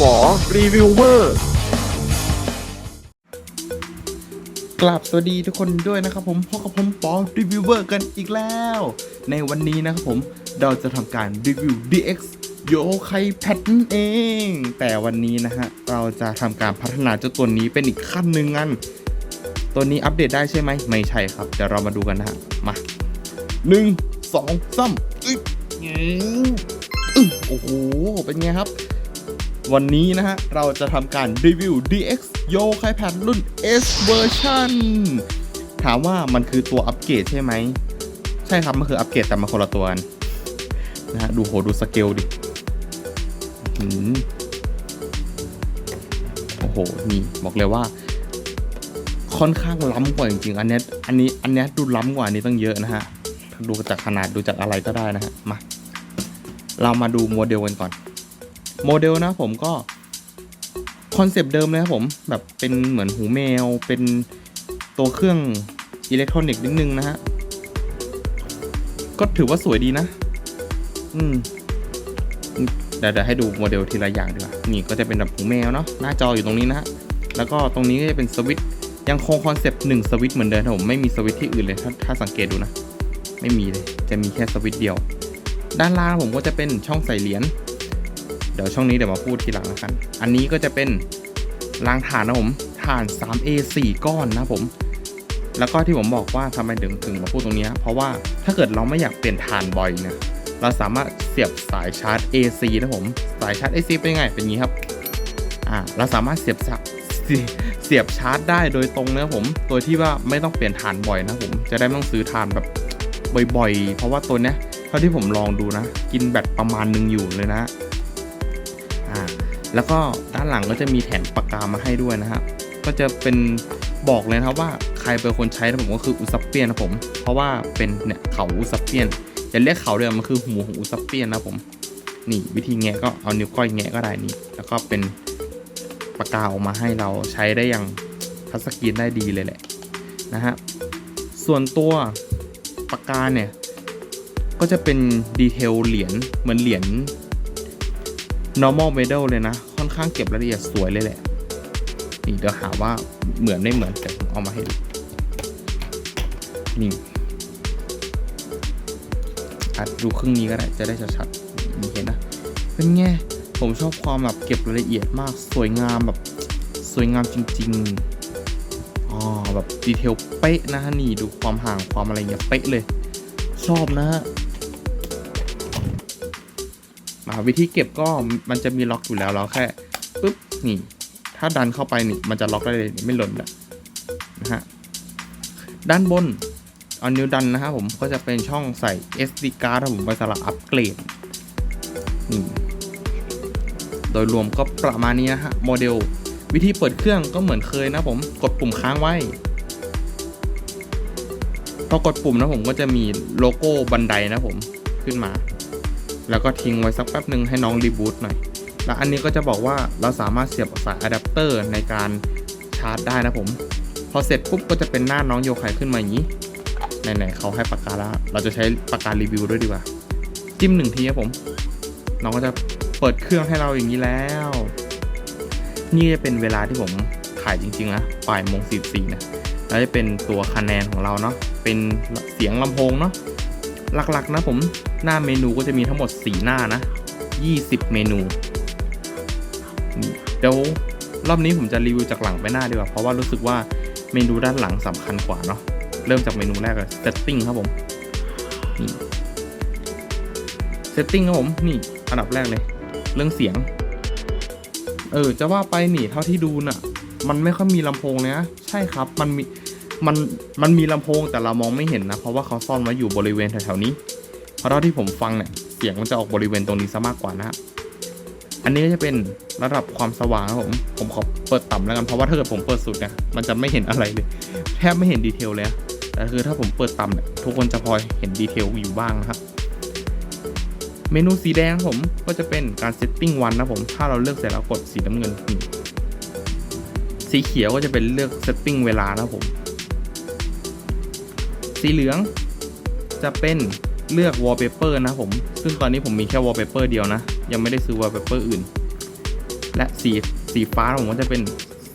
ปอรีวิวเวอร์กลับสวัสดีทุกคนด้วยนะครับผมพบกับผมปอรีวิวเวอร์กันอีกแล้ว ในวันนี้นะครับผมเราจะทำการรีวิว DX โยไคแพทนั่นเอง แต่วันนี้นะฮะ เราจะทำการพัฒนาเจ้าตัวนี้เป็นอีกขั้นหนึ่งงั้นตัวนี้อัปเดตได้ใช่ไหม ไม่ใช่ครับ เดี๋ยวเรามาดูกันนะฮะ มาหนึ่งสองสามอึ๊บอึ๊บโอ้โห เป็นไงครับ วันนี้นะฮะ เราจะทำการรีวิว DX Yo k i p a d รุ่น S Version ถามว่ามันคือตัวอัปเกรดใช่ไหม ใช่ครับ มันคืออัปเกรดแต่มาคนละตัวกันนะฮะ ดูโหดูสเกลดิโอ้โห นี่บอกเลยว่า ค่อนข้างล้ำกว่าจริงๆ อันนี้อันนี้อันนี้ดูล้ำกว่านนี้ตั้งเยอะนะฮะ ดูจากขนาดดูจากอะไรก็ได้นะฮะ มา เรามาดูโมเดลกันก่อน โมเดลนะผมก็คอนเซปต์เดิมเลยครับผมแบบเป็นเหมือนหูแมว เป็นตัวเครื่องอิเล็กทรอนิกส์นิดนึงนะฮะ ก็ถือว่าสวยดีนะ อืมเดี๋ยวให้ดูโมเดลทีละอย่างดีกว่า นี่ก็จะเป็นแบบหูแมวเนาะหน้าจออยู่ตรงนี้นะฮะ แล้วก็ตรงนี้ก็จะเป็นสวิตช์ยังคงคอนเซปต์หนึ่งสวิตช์เหมือนเดิมครับผมไม่มีสวิตช์ที่อื่นเลยถ้าถ้าสังเกตดูนะ ไม่มีเลย จะมีแค่สวิตช์เดียว ด้านล่างผมก็จะเป็นช่องใส่เหรียญ เดี๋ยวช่องนี้เดี๋ยวมาพูดทีหลังแล้วกัน อันนี้ก็จะเป็นรางฐานนะผมฐาน 3A 4 ก้อนนะผม แล้วก็ที่ผมบอกว่าทำไมถึงถึงมาพูดตรงนี้ เพราะว่าถ้าเกิดเราไม่อยากเปลี่ยนฐานบ่อยเนี่ยเราสามารถเสียบสายชาร์จ AC นะผม สายชาร์จ AC เป็นไง เป็นอย่างนี้ครับ อ่า เราสามารถเสียบสเสียบชาร์จได้โดยตรงนะผม โดยที่ว่าไม่ต้องเปลี่ยนฐานบ่อยนะผม จะได้ไม่ต้องซื้อฐานแบบบ่อยๆ เพราะว่าตัวเนี้ย เท่าที่ผมลองดูนะ กินแบตประมาณหนึงอยู่เลยนะ แล้วก็ด้านหลังก็จะมีแถมปากกามาให้ด้วยนะฮะก็จะเป็นบอกเลยนะครับว่าใครเป็นคนใช้นะผมก็คืออุซัปเปียนนะผม เพราะว่าเป็นเนี่ยเขาอุซัปเปียนอย่าเรียกเขาเลยมันคือหูของอุซัปเปียนนะผม นี่วิธีแงะก็เอานิ้วก้อยแงะก็ได้นี่ แล้วก็เป็นปากกาออกมาให้เราใช้ได้อย่างทัชสกรีนได้ดีเลยแหละนะฮะส่วนตัวปากกาเนี่ยก็จะเป็นดีเทลเหรียญเหมือนเหรียญ normal medal เลยนะ ค่อนข้างเก็บรายละเอียดสวยเลยแหละ นี่เดี๋ยวหาว่าเหมือนไม่เหมือนแต่ผมเอามาให้ดูนี่อัดดูครึ่งนี้ก็ได้จะได้ชัดๆนี่เห็นนะ เป็นไง ผมชอบความแบบเก็บรายละเอียดมาก สวยงามแบบสวยงามจริงๆอ๋อแบบดีเทลเป๊ะนะฮะนี่ดูความห่างความอะไรเงี้ยเป๊ะเลย ชอบนะฮะ วิธีเก็บก็มันจะมีล็อกอยู่แล้วเราแค่ปุ๊บนี่ ถ้าดันเข้าไปนี่มันจะล็อกได้เลยไม่หล่นนะนะฮะด้านบนเอานิ้วดันนะครับผมก็จะเป็นช่องใส่ SD card ครับผมไว้สำหรับอัปเกรดนี่โดยรวมก็ประมาณนี้นะฮะโมเดลวิธีเปิดเครื่องก็เหมือนเคยนะผมกดปุ่มค้างไว้พอกดปุ่มนะผมก็จะมีโลโก้บันไดนะผมขึ้นมา แล้วก็ทิ้งไว้สักแป๊บหนึ่งให้น้องรีบูตหน่อย แล้วอันนี้ก็จะบอกว่าเราสามารถเสียบสายอะแดปเตอร์ในการชาร์จได้นะผม พอเสร็จปุ๊บก็จะเป็นหน้าน้องโยไคขึ้นมาอย่างนี้ ไหนๆเขาให้ปากกาแล้วเราจะใช้ปากการีวิวด้วยดีกว่า จิ้มหนึ่งทีครับผม น้องก็จะเปิดเครื่องให้เราอย่างนี้แล้ว นี่จะเป็นเวลาที่ผมถ่ายจริงๆนะบ่ายโมงสี่สี่นะแล้วจะเป็นตัวคะแนนของเราเนาะ เป็นเสียงลำโพงเนาะ หลักๆนะผมหน้าเมนูก็จะมีทั้งหมด 4 หน้านะ 20 เมนูเดี๋ยวรอบนี้ผมจะรีวิวจากหลังไปหน้าดีกว่า เพราะว่ารู้สึกว่าเมนูด้านหลังสำคัญกว่าเนาะเริ่มจากเมนูแรกเลย setting ครับผมนี่ setting ครับผมนี่อันดับแรกเลย เรื่องเสียง เออจะว่าไปนี่เท่าที่ดูน่ะ มันไม่ค่อยมีลำโพงเลยนะใช่ครับมันมี มันมันมีลำโพงแต่เรามองไม่เห็นนะ เพราะว่าเขาซ่อนไว้อยู่บริเวณแถวๆนี้ เพราะเท่าที่ผมฟังเนี่ยเสียงมันจะออกบริเวณตรงนี้ซะมากกว่านะ อันนี้ก็จะเป็นระดับความสว่างครับผม ผมขอเปิดต่ำแล้วกันเพราะว่าถ้าเกิดผมเปิดสุดเนี่ยมันจะไม่เห็นอะไรเลย แทบไม่เห็นดีเทลเลยแต่คือถ้าผมเปิดต่ำเนี่ยทุกคนจะพอเห็นดีเทลอยู่บ้างนะครับเมนูสีแดงครับผมก็จะเป็นการเซตติ้งวันนะผมถ้าเราเลือกเสร็จแล้วกดสีน้ำเงินสีเขียวก็จะเป็นเลือกเซตติ้งเวลานะครับผม สีเหลือง จะเป็นเลือก wallpaper นะผม ซึ่งตอนนี้ผมมีแค่ wallpaper เดียวนะ ยังไม่ได้ซื้อ wallpaper อื่น และสีสีฟ้าผมก็จะเป็น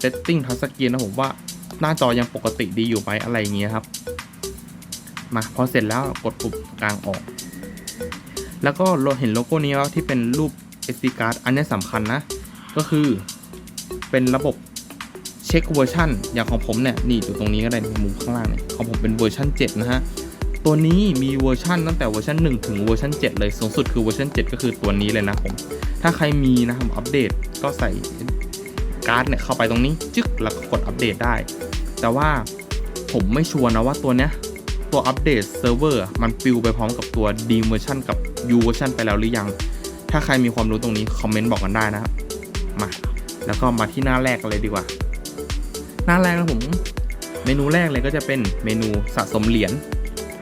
setting touch screen นะผมว่าหน้าจอยังปกติดีอยู่ไหมอะไรอย่างเงี้ยครับ มาพอเสร็จแล้วกดปุ่มกลางออก แล้วก็เราเห็นโลโก้นี้แล้วที่เป็นรูป SD card อันนี้สำคัญนะ ก็คือเป็นระบบ ช็คเวอร์ชันอย่างของผมเนี่ยนี่อยู่ตรงนี้ก็ได้มุมข้างล่างเนี่ยของผมเป็นเวอร์ชัน7 นะฮะ ตัวนี้มีเวอร์ชันตั้งแต่เวอร์ชัน1 ถึงเวอร์ชัน7 เลยสูงสุดคือเวอร์ชัน7 ก็คือตัวนี้เลยนะผม ถ้าใครมีนะครับอัปเดตก็ใส่การ์ดเนี่ยเข้าไปตรงนี้จึ๊กแล้วก็กดอัปเดตได้ แต่ว่าผมไม่ชัวร์นะว่าตัวเนี้ยตัวอัปเดตเซิร์ฟเวอร์มันปิวไปพร้อมกับตัว D เวอร์ชันกับ U เวอร์ชันไปแล้วหรือยัง ถ้าใครมีความรู้ตรงนี้คอมเมนต์บอกกันได้นะครับมาแล้วก็มาที่หน้าแรกเลยดีกว่า หน้าแรกนะผม เมนูแรกเลยก็จะเป็นเมนูสะสมเหรียญ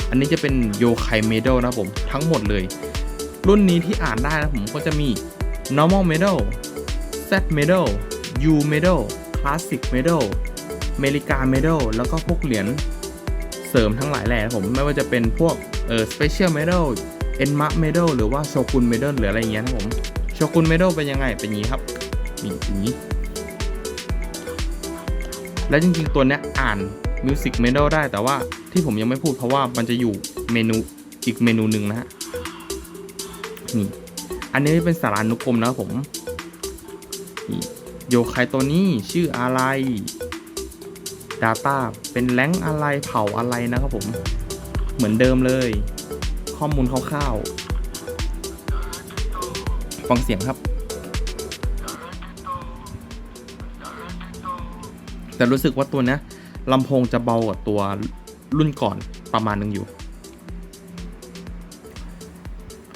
อันนี้จะเป็นโยไคเมดัลนะผมทั้งหมดเลย รุ่นนี้ที่อ่านได้นะผมก็จะมี normal medal Z medal U medal classic medal เมริกา medal แล้วก็พวกเหรียญเสริมทั้งหลายแหล่นะผม ไม่ว่าจะเป็นพวกเออ special medal เอ็นมาร์ medal หรือว่าโชกุน medal หรืออะไรเงี้ยนะผมโชกุน medal เป็นยังไงเป็นงนี้ครับนี่อย่างนี้ และจริงๆ ตัวเนี้ยอ่าน Music Medal ได้แต่ว่าที่ผมยังไม่พูดเพราะว่ามันจะอยู่เมนูอีกเมนูหนึ่งนะฮะนี่อันนี้เป็นสารานุกรมนะครับผมนี่โยตัวนี้ชื่ออะไร Data เป็นแรงอะไรเผ่าอะไรนะครับผม เหมือนเดิมเลย ข้อมูลคร่าวๆฟังเสียงครับ แต่รู้สึกว่าตัวเนี้ยลำโพงจะเบากว่าตัวรุ่นก่อนประมาณหนึงอยู่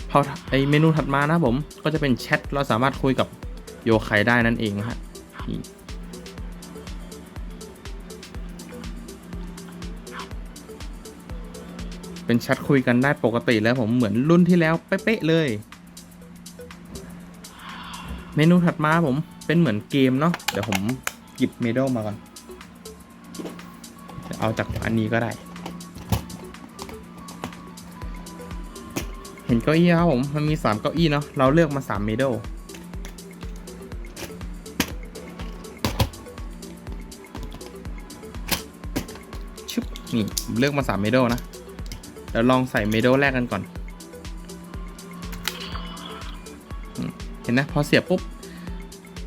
พอไอเมนูถัดมานะผมก็จะเป็นแชทเราสามารถคุยกับโยไคได้นั่นเองฮะเป็นแชทคุยกันได้ปกติแล้วผมเหมือนรุ่นที่แล้วเป๊ะเลย เมนูถัดมาผมเป็นเหมือนเกมเนาะเดี๋ยวผม หยิบเมดัลมาก่อน เอาจากอันนี้ก็ได้ เห็นเก้าอี้ครับผม มันมี 3 เก้าอี้เนาะ เราเลือกมา 3 เมดัลชุบนี่เลือกมา 3 เมดัลนะ เดี๋ยวลองใส่เมดัลแรกกันก่อน เห็นนะ พอเสียบปุ๊บ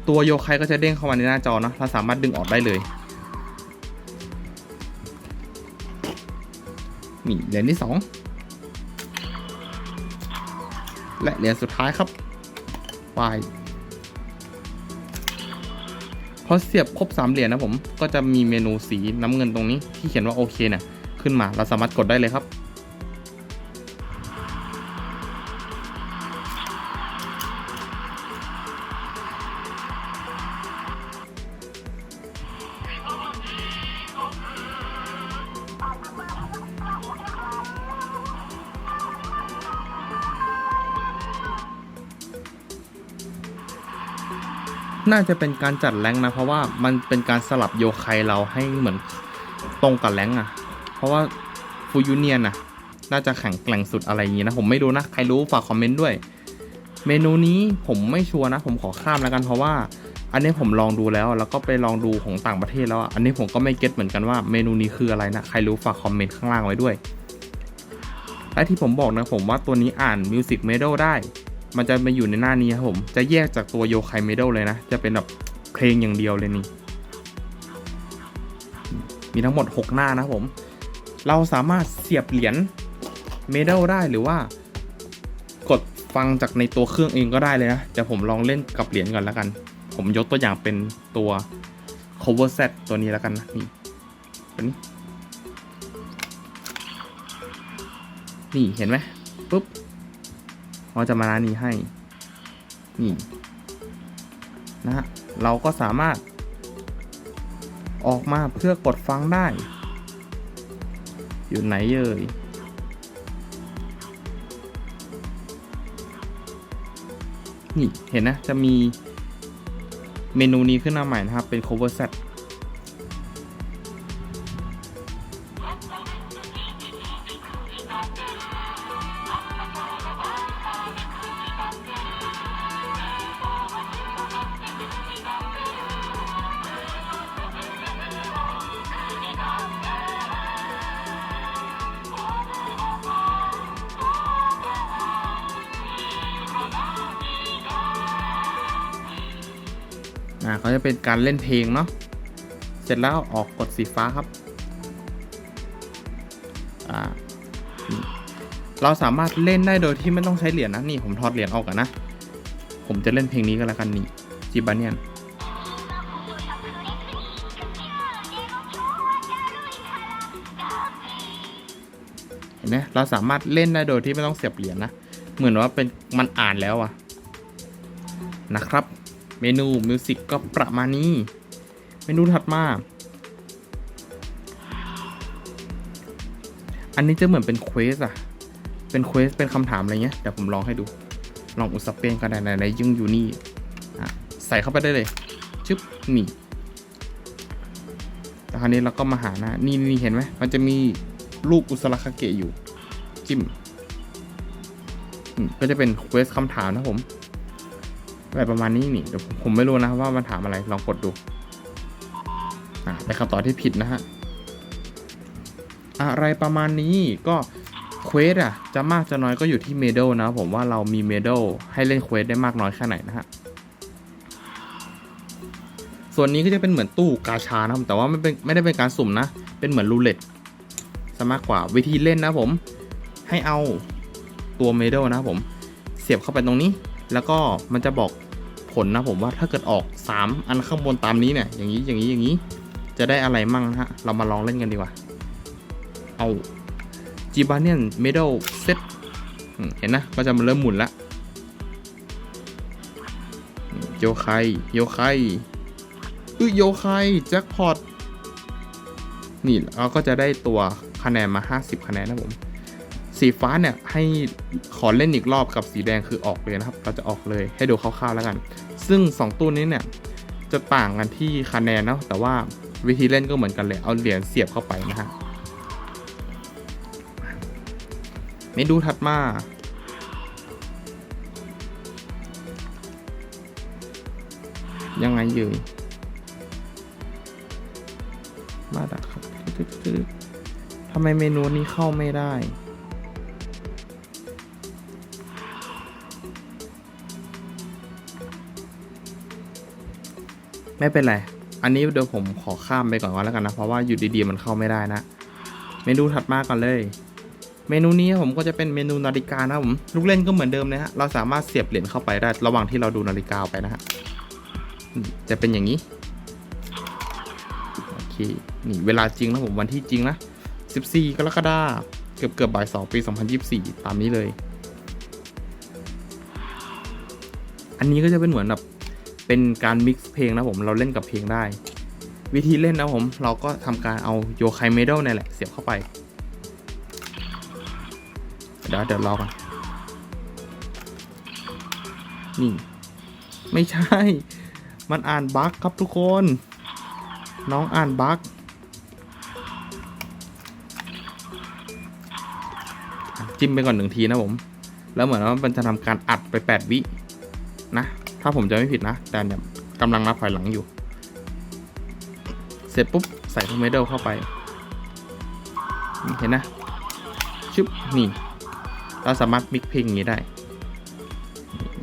ตัวโยไคก็จะเด้งเข้ามาในหน้าจอเนาะเราสามารถดึงออกได้เลยนี่เหรียญที่สองและเหรียญสุดท้ายครับวายพอเสียบครบสามเหรียญนะผม ก็จะมีเมนูสีน้ำเงินตรงนี้ที่เขียนว่าโอเคเนี่ยขึ้นมาเราสามารถกดได้เลยครับ น่าจะเป็นการจัดแรงนะ เพราะว่ามันเป็นการสลับโยไคเราให้เหมือนตรงกับแรงค์อะ เพราะว่าฟูยูเนียนอะน่าจะแข็งแกร่งสุดอะไรอย่างนี้นะ ผมไม่รู้นะ ใครรู้ฝากคอมเมนต์ด้วย เมนูนี้ผมไม่ชัวร์นะ ผมขอข้ามแล้วกันเพราะว่า อันนี้ผมลองดูแล้ว แล้วก็ไปลองดูของต่างประเทศแล้วอะอันนี้ผมก็ไม่เก็ตเหมือนกันว่าเมนูนี้คืออะไรนะใครรู้ฝากคอมเมนต์ข้างล่างไว้ด้วยและที่ผมบอกนะผมว่าตัวนี้อ่าน Music Medal ได้ มันจะมาอยู่ในหน้านี้ครับผม จะแยกจากตัวโยคไคเมดัลเลยนะ จะเป็นแบบเพลงอย่างเดียวเลยนี่ มีทั้งหมด 6 หน้านะครับผม เราสามารถเสียบเหรียญเมดัลได้หรือว่ากดฟังจากในตัวเครื่องเองก็ได้เลยนะแต่ผมลองเล่นกับเหรียญก่อนแล้วกัน ผมยกตัวอย่างเป็นตัว cover set ตัวนี้แล้วกันนะนี่ตัวนี้นี่เห็นไหมปุ๊บ เราจะมาร้านนี้ให้ นี่นะฮะเราก็สามารถ ออกมาเพื่อกดฟังได้ อยู่ไหนเอ่ยนี่เห็นนะจะมีเมนูนี้ขึ้นมาใหม่นะครับ เป็น cover set อ่าเขาจะเป็นการเล่นเพลงเนาะเสร็จแล้วออกกดสีฟ้าครับอ่าเราสามารถเล่นได้โดยที่ไม่ต้องใช้เหรียญนะนี่ผมถอดเหรียญออกกันนะ ผมจะเล่นเพลงนี้ก็แล้วกันนี่จิบาเนียนเห็นไหมเราสามารถเล่นได้โดยที่ไม่ต้องเสียบเหรียญนะเหมือนว่าเป็นมันอ่านแล้วอะนะครับ เมนูมิวสิกก็ประมาณนี้ เมนูถัดมา อันนี้จะเหมือนเป็นเควสอะเป็นเควสเป็นคำถามอะไรเงี้ยเดี๋ยวผมลองให้ดู ลองอุตสเปนก็ได้ในยิ่งอยู่นี่ใส่เข้าไปได้เลย ชึบนี่แต่คราวนี้เราก็มาหานะ นี่นี่เห็นไหมมันจะมีรูปอุสระคาเกะอยู่ จิ้มก็จะเป็นเควสคำถามนะผม แบบประมาณนี้นี่เดี๋ยวผมไม่รู้นะว่ามันถามอะไรลองกดดูอ่าเป็นคำตอบที่ผิดนะฮะอะไรประมาณนี้ก็เควสอะจะมากจะน้อยก็อยู่ที่เมดลนะผมว่าเรามีเมดลให้เล่นเควสได้มากน้อยแค่ไหนนะฮะส่วนนี้ก็จะเป็นเหมือนตู้กาชานะครับแต่ว่าไม่เป็นไม่ได้เป็นการสุ่มนะ เป็นเหมือนรูเล็ตซะมากกว่าวิธีเล่นนะผม ให้เอาตัวเมดลนะผม เสียบเข้าไปตรงนี้ แล้วก็มันจะบอกผลนะผมว่าถ้าเกิดออก 3 อันข้างบนตามนี้เนี่ยอย่างนี้อย่างนี้อย่างนี้ จะได้อะไรมั่งนะฮะ เรามาลองเล่นกันดีกว่า เอาจีบาเนียนเมดัลเซตเห็นนะ ก็จะมาเริ่มหมุนละอืมโยไคโยไคอุ้ยโยไคแจ็คพอตนี่เราก็จะได้ตัวคะแนนมา 50 คะแนนนะผม สีฟ้าเนี่ยให้ขอเล่นอีกรอบกับสีแดงคือออกเลยนะครับ เราจะออกเลยให้ดูคร่าวๆแล้วกัน ซึ่ง 2 ตู้นี้เนี่ยจะต่างกันที่คะแนนเนาะแต่ว่าวิธีเล่นก็เหมือนกันเลยเอาเหรียญเสียบเข้าไปนะฮะเมนูถัดมายังไงอยู่มาดักครับตึ๊ดๆทำไมเมนูนี้เข้าไม่ได้ ไม่เป็นไร อันนี้เดี๋ยวผมขอข้ามไปก่อนก็แล้วกันนะ เพราะว่าอยู่ดีๆมันเข้าไม่ได้นะ เมนูถัดมาก่อนเลย เมนูนี้ผมก็จะเป็นเมนูนาฬิกานะผม ลูกเล่นก็เหมือนเดิมเลยฮะ เราสามารถเสียบเหรียญเข้าไปได้ระหว่างที่เราดูนาฬิกาไปนะฮะ จะเป็นอย่างนี้ โอเค นี่เวลาจริงนะผมวันที่จริงนะ 14 กรกฎาคม เกือบเกือบบ่ายสองปี 2024 ตามนี้เลย อันนี้ก็จะเป็นเหมือนแบบ เป็นการมิกซ์เพลงนะผมเราเล่นกับเพลงได้ วิธีเล่นนะผมเราก็ทำการเอาโยไคเมดัลนี่แหละเสียบเข้าไป เดี๋ยวเดี๋ยวรอก่อนนี่ไม่ใช่ มันอ่านบั๊กครับทุกคน น้องอ่านบั๊กจิ้มไปก่อนหนึ่งทีนะผม แล้วเหมือนว่ามันจะทำการอัดไป 8 วินะ ถ้าผมจะไม่ผิดนะแต่เนี่ยกำลังนับถอยหลังอยู่ เสร็จปุ๊บ ใส่ทูเมเดลเข้าไป เห็นนะ ชึบ นี่ เราสามารถมิกเพลงอย่างนี้ได้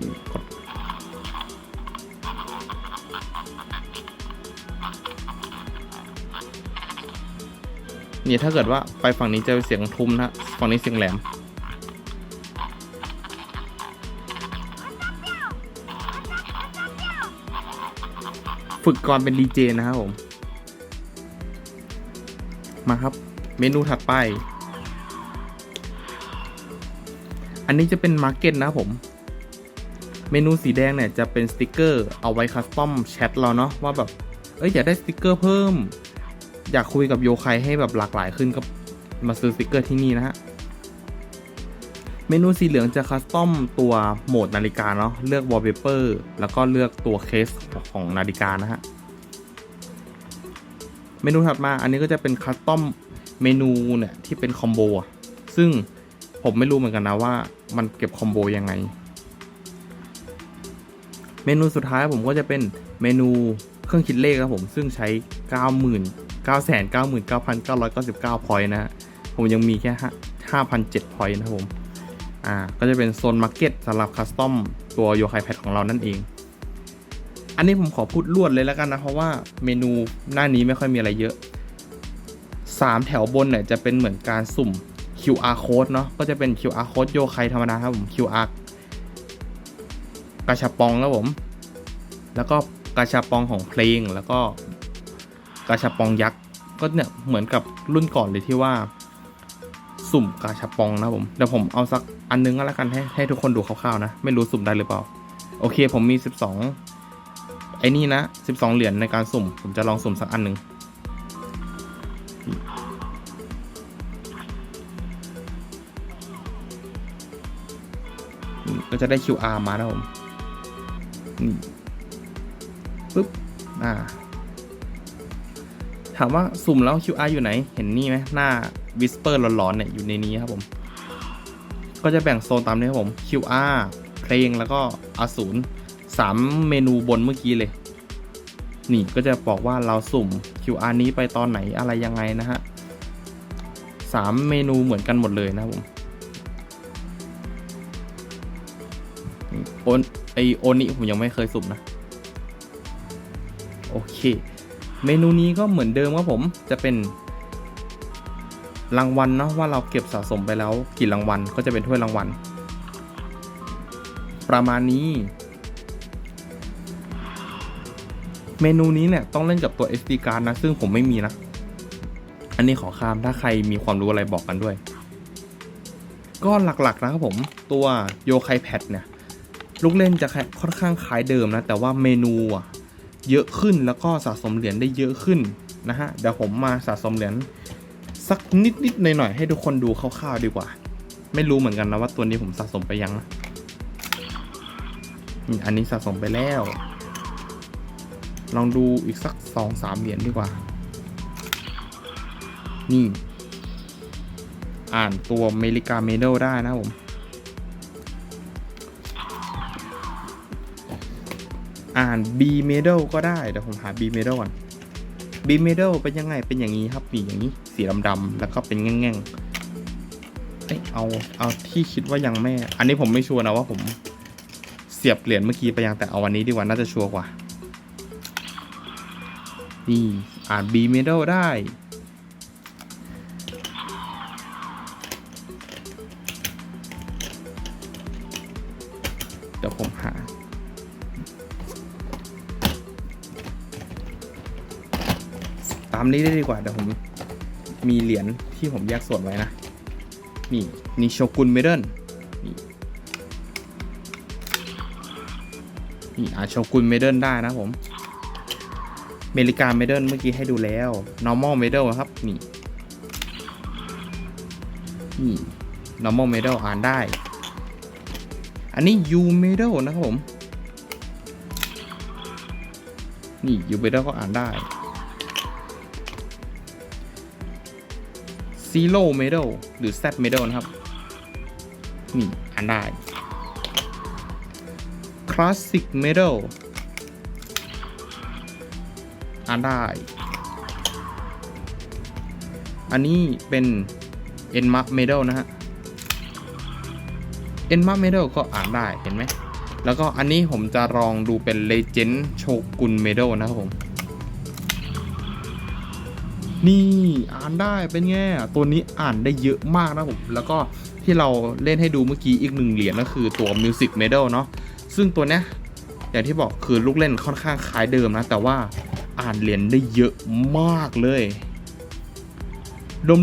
นี่กด นี่ถ้าเกิดว่าไปฝั่งนี้จะเป็นเสียงทุ้มนะ ฝั่งนี้เสียงแหลม ฝึกก่อนเป็นดีเจนะครับผม มาครับ เมนูถัดไป อันนี้จะเป็นมาร์เก็ตนะผม เมนูสีแดงเนี่ยจะเป็นสติกเกอร์เอาไว้คัสตอมแชทเราเนาะว่าแบบ เอ้ยอยากได้สติกเกอร์เพิ่ม อยากคุยกับโยไคให้แบบหลากหลายขึ้นก็มาซื้อสติกเกอร์ที่นี่นะฮะ เมนูสีเหลืองจะคัสตอมตัวโหมดนาฬิกาเนาะเลือกวอลเปเปอร์แล้วก็เลือกตัวเคสของนาฬิกานะฮะเมนูถัดมาอันนี้ก็จะเป็นคัสตอมเมนูเนี่ยที่เป็นคอมโบซึ่งผมไม่รู้เหมือนกันนะว่ามันเก็บคอมโบยังไง เมนูสุดท้ายผมก็จะเป็นเมนูเครื่องคิดเลขครับผม ซึ่งใช้ 90,000 999,999 พอยต์นะฮะผมยังมีแค่ 5,007 พอยต์นะครับผม อ่าก็จะเป็นโซนมาร์เก็ตสำหรับคัสตอมตัวโยไคแพดของเรานั่นเอง อันนี้ผมขอพูดรวดเลยแล้วกันนะ เพราะว่าเมนูหน้านี้ไม่ค่อยมีอะไรเยอะ 3 แถวบนเนี่ยจะเป็นเหมือนการสุ่ม QR code เนาะก็จะเป็น QR code โยไคธรรมดาครับผม QR กาชาปองครับผม แล้วก็กาชาปองของเพลงแล้วก็กาชาปองยักษ์ก็เนี่ยเหมือนกับรุ่นก่อนเลยที่ว่า สุ่มกาชาปองนะผมเดี๋ยวผมเอาสักอันนึงก็แล้วกันให้ให้ทุกคนดูคร่าวๆนะ ไม่รู้สุ่มได้หรือเปล่า โอเคผมมี 12 ไอ้นี่นะ 12 เหรียญในการสุ่ม ผมจะลองสุ่มสักอันหนึ่งก็จะได้ QR มานะผมนี่ปึ๊บ อ่า ถามว่าสุ่มแล้ว QR อยู่ไหน เห็นนี่ไหมหน้า Whisper หลอนๆเนี่ยอยู่ในนี้ครับผม ก็จะแบ่งโซนตามนี้ครับผม QR เพลงแล้วก็อสูรสามเมนูบนเมื่อกี้เลย นี่ก็จะบอกว่าเราสุ่ม QR นี้ไปตอนไหนอะไรยังไงนะฮะสามเมนูเหมือนกันหมดเลยนะครับผมโอนไอโอนี่ผมยังไม่เคยสุ่มนะ โอเค เมนูนี้ก็เหมือนเดิมครับผมจะเป็น รางวัลเนาะว่าเราเก็บสะสมไปแล้วกี่รางวัลก็จะเป็นถ้วยรางวัล ประมาณนี้ เมนูนี้เนี่ยต้องเล่นกับตัว SD card นะ ซึ่งผมไม่มีนะ อันนี้ขอข้ามถ้าใครมีความรู้อะไรบอกกันด้วย ก็หลักๆนะครับผมตัวโยไคแพดเนี่ย ลูกเล่นจะค่อนข้างคล้ายเดิมนะ แต่ว่าเมนูอะเยอะขึ้นแล้วก็สะสมเหรียญได้เยอะขึ้นนะฮะ เดี๋ยวผมมาสะสมเหรียญ สักนิดนิดหน่อยหน่อยๆให้ทุกคนดูคร่าวๆดีกว่า ไม่รู้เหมือนกันนะว่าตัวนี้ผมสะสมไปยังนะอันนี้สะสมไปแล้ว ลองดูอีกสักสองสามเหรียญดีกว่า นี่ อ่านตัวเมริกาเมดลได้นะผมอ่าน B medal ก็ได้ เดี๋ยวผมหา B medal ก่อน B medal เป็นยังไงเป็นอย่างนี้ครับนี่อย่างนี้สีดำๆแล้วก็เป็นแง่งๆเอ้ยเอาเอาที่คิดว่ายังไม่ อันนี้ผมไม่ชัวร์นะว่าผมเสียบเหรียญเมื่อกี้ไปยังแต่เอาวันนี้ดีกว่าน่าจะชัวร์กว่า นี่อ่าน B medal ได้เดี๋ยวผมหาามนี้ได้ดีกว่าเดี๋ยวผมมีเหรียญที่ผมแยกส่วนไว้นะ นี่นี่โชกุนเมเดิลนี่นี่อ่าโชกุนเมเดิลได้นะผมเมริกาเมเดิลเมื่อกี้ให้ดูแล้ว normal medal ครับ นี่นี่ normal medal อ่านได้ อันนี้ U medal นะครับผม นี่ U medal ก็อ่านได้ Zero Medal หรือ Z Medal นะครับ นี่อ่านได้ Classic Medal อ่านได้ อันนี้เป็น Enma Medal นะฮะ Enma Medal ก็อ่านได้เห็นไหม แล้วก็อันนี้ผมจะลองดูเป็น Legend Shogun Medal นะครับผม นี่อ่านได้เป็นไงตัวนี้อ่านได้เยอะมากนะผมแล้วก็ที่เราเล่นให้ดูเมื่อกี้อีกหนึ่งเหรียญก็คือตัว Music Medal เนาะซึ่งตัวเนี้ยอย่างที่บอกคือลูกเล่นค่อนข้างคล้ายเดิมนะ แต่ว่าอ่านเหรียญได้เยอะมากเลย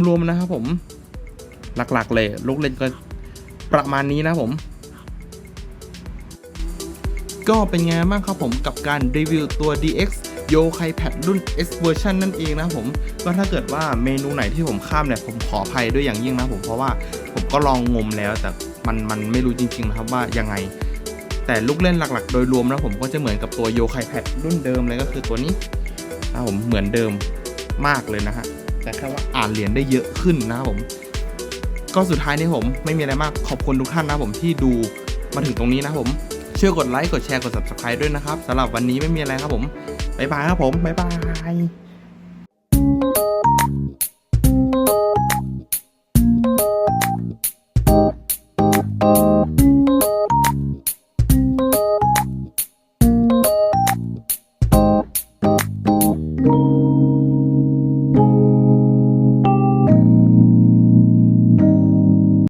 รวมๆนะครับผมหลักๆ เลย ลูกเล่นก็ประมาณนี้นะผม ก็เป็นไงบ้างครับผมกับการรีวิวตัว DX โยไคแพดรุ่น S version นั่นเองนะผมก็ถ้าเกิดว่าเมนูไหนที่ผมข้ามเนี่ยผมขออภัยด้วยอย่างยิ่งนะผมเพราะว่าผมก็ลองงมแล้วแต่มันมันไม่รู้จริงๆนะครับว่ายังไง แต่ลูกเล่นหลักๆ โดยรวมนะผมก็จะเหมือนกับตัวโยไคแพดรุ่นเดิมเลยก็คือตัวนี้นะผมเหมือนเดิมมากเลยนะฮะแต่แค่ว่าอ่านเหรียญได้เยอะขึ้นนะครับผมก็สุดท้ายนี้ผมไม่มีอะไรมากขอบคุณทุกท่านนะผมที่ดูมาถึงตรงนี้นะผม ช่วยกดไลค์กดแชร์กด subscribe ด้วยนะครับสำหรับวันนี้ไม่มีอะไรครับผม บ๊ายบายครับผมบ๊ายบาย